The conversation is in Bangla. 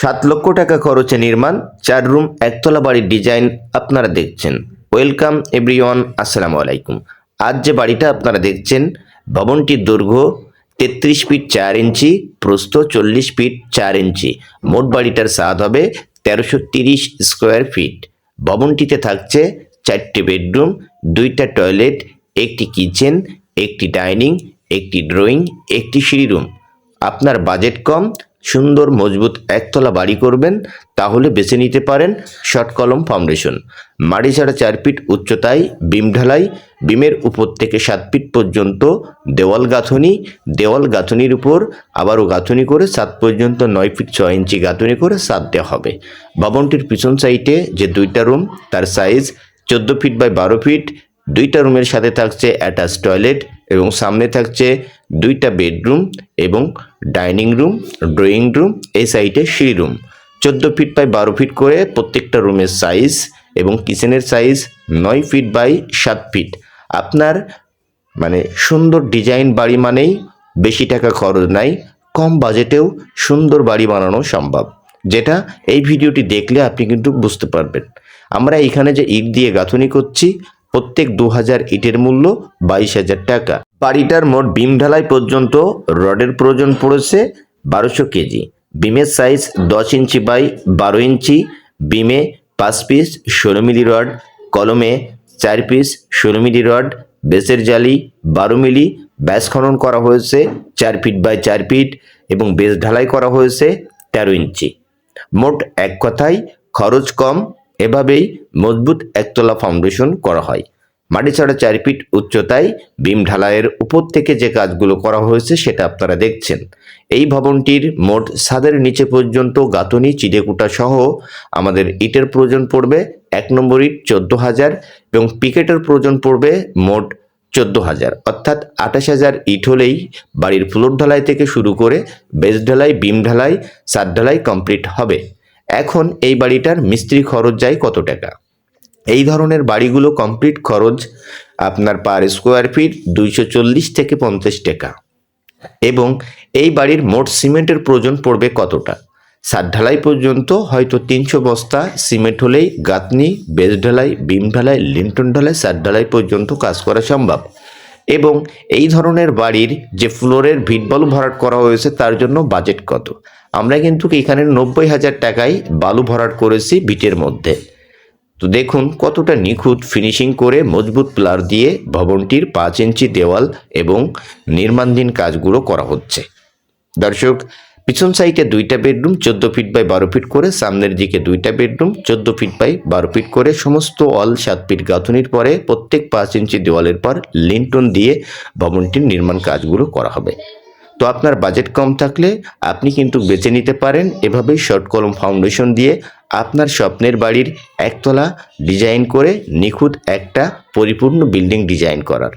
সাত লক্ষ টাকা খরচে নির্মাণ, চার রুম, একতলা বাড়ির ডিজাইন আপনারা দেখছেন। ওয়েলকাম এভরিওয়ান, আসসালামু আলাইকুম। আজ যে বাড়িটা আপনারা দেখছেন ভবনটির দৈর্ঘ্য তেত্রিশ ফিট চার ইঞ্চি, প্রস্থ চল্লিশ ফিট চার ইঞ্চি। মোট বাড়িটার স্বাদ হবে তেরোশো তিরিশ স্কোয়ার ফিট। ভবনটিতে থাকছে চারটি বেডরুম, দুইটা টয়লেট, একটি কিচেন, একটি ডাইনিং, একটি ড্রয়িং, একটি সিঁড়ি রুম। আপনার বাজেট কম সুন্দর, মজবুত একতলা বাড়ি করবেন, তাহলে বেছে নিতে পারেন শর্ট কলম ফাউন্ডেশন। মাটি ছাড়া চার ফিট উচ্চতায়, বিম ঢালাই, বিমের উপর থেকে সাত ফিট পর্যন্ত দেওয়াল গাঁথনি, দেওয়াল গাঁথনির উপর আবারও গাঁথনি করে সাত পর্যন্ত নয় ফিট ছয় ইঞ্চি গাঁথনি করে সাত দেওয়া হবে। ভবনটির পিছন সাইডে যে দুইটা রুম, তার সাইজ চোদ্দ ফিট বাই বারো ফিট, দুইটা রুমের সাথে থাকছে অ্যাটাচ টয়লেট এবং সামনে থাকছে দুইটা বেডরুম এবং ডাইনিং রুম, ড্রয়িং রুম, এই সাইডে সিঁড়ি রুম। চোদ্দ ফিট বাই বারো ফিট করে প্রত্যেকটা রুমের সাইজ এবং কিচেনের সাইজ নয় ফিট বাই সাত ফিট। আপনার মানে সুন্দর ডিজাইন বাড়ি মানেই বেশি টাকা খরচ নাই, কম বাজেটেও সুন্দর বাড়ি বানানো সম্ভব। যেটা এই ভিডিওটি দেখলে আপনি কিন্তু বুঝতে পারবেন। আমরা এখানে যে ইট দিয়ে গাঁথনি করছি প্রত্যেক দু হাজার ইটের মূল্য বাইশ হাজার টাকা। বাড়িটার মোট বিম ঢালাই পর্যন্ত রডের প্রয়োজন পড়েছে বারোশো কেজি। বিমের সাইজ দশ ইঞ্চি বাই বারো ইঞ্চি। বিমে পাঁচ পিস ষোলো মিলি রড। কলমে চার পিস ষোলো মিলি রড। বেসের জালি বারো মিলি। ব্যাস খনন করা হয়েছে চার ফিট বাই চার ফিট এবং বেস ঢালাই করা হয়েছে তেরো ইঞ্চি। মোট এক কথায় খরচ কম এভাবেই মজবুত একতলা ফাউন্ডেশন করা হয়। মাটি ছাড়া চার ফিট উচ্চতায় বিম ঢালাইয়ের উপর থেকে যে কাজগুলো করা হয়েছে সেটা আপনারা দেখছেন। এই ভবনটির মোট ছাদের নিচে পর্যন্ত গাঁথনি, চিড়েকুটা সহ আমাদের ইটের প্রয়োজন পড়বে এক নম্বর ইট চোদ্দ হাজার এবং পিকেটের প্রয়োজন পড়বে মোট চোদ্দ হাজার। অর্থাৎ আঠাশ হাজার ইট হলেই বাড়ির ফ্লোর ঢালাই থেকে শুরু করে বেস ঢালাই বিম ঢালাই সাত ঢালাই কমপ্লিট হবে। এখন এই বাড়িটার মিস্ত্রি খরচ যায় কত টাকা? এই ধরনের বাড়িগুলো কমপ্লিট খরচ আপনার পার স্কোয়ার ফিট দুইশো চল্লিশ থেকে পঞ্চাশ টাকা। এবং এই বাড়ির মোট সিমেন্টের প্রয়োজন পড়বে কতটা? সাত ঢালাই পর্যন্ত হয়তো তিনশো বস্তা সিমেন্ট হলেই গাঁথনি বেজ ঢালাই, বিম ঢালাই, লিন্টন ঢালাই, সাত ঢালাই পর্যন্ত কাজ করা সম্ভব। এবং এই ধরনের বাড়ির যে ফ্লোরের ভিট বালু ভরাট করা হয়েছে তার জন্য বাজেট কত? আমরা কিন্তু এখানে নব্বই হাজার টাকায় বালু ভরাট করেছি বিটের মধ্যে। তো দেখুন কতটা নিখুঁত ফিনিশিং করে মজবুত প্লার দিয়ে ভবনটির পাঁচ ইঞ্চি দেওয়াল এবং নির্মাণধীন কাজগুলো করা হচ্ছে। দর্শক, পিছন সাইডে দুইটা বেডরুম চোদ্দ ফিট বাই বারো ফিট করে, সামনের দিকে দুইটা বেডরুম চোদ্দ ফিট বাই বারো ফিট করে, সমস্ত অল সাত ফিট গাঁথনির পরে প্রত্যেক পাঁচ ইঞ্চি দেওয়ালের পর লিন্টন দিয়ে ভবনটির নির্মাণ কাজগুলো করা হবে। তো আপনার বাজেট কম থাকলে আপনি কিন্তু বেছে নিতে পারেন। এভাবেই শর্ট কলম ফাউন্ডেশন দিয়ে আপনার স্বপ্নের বাড়ির একতলা ডিজাইন করে নিখুঁত একটা পরিপূর্ণ বিল্ডিং ডিজাইন করার।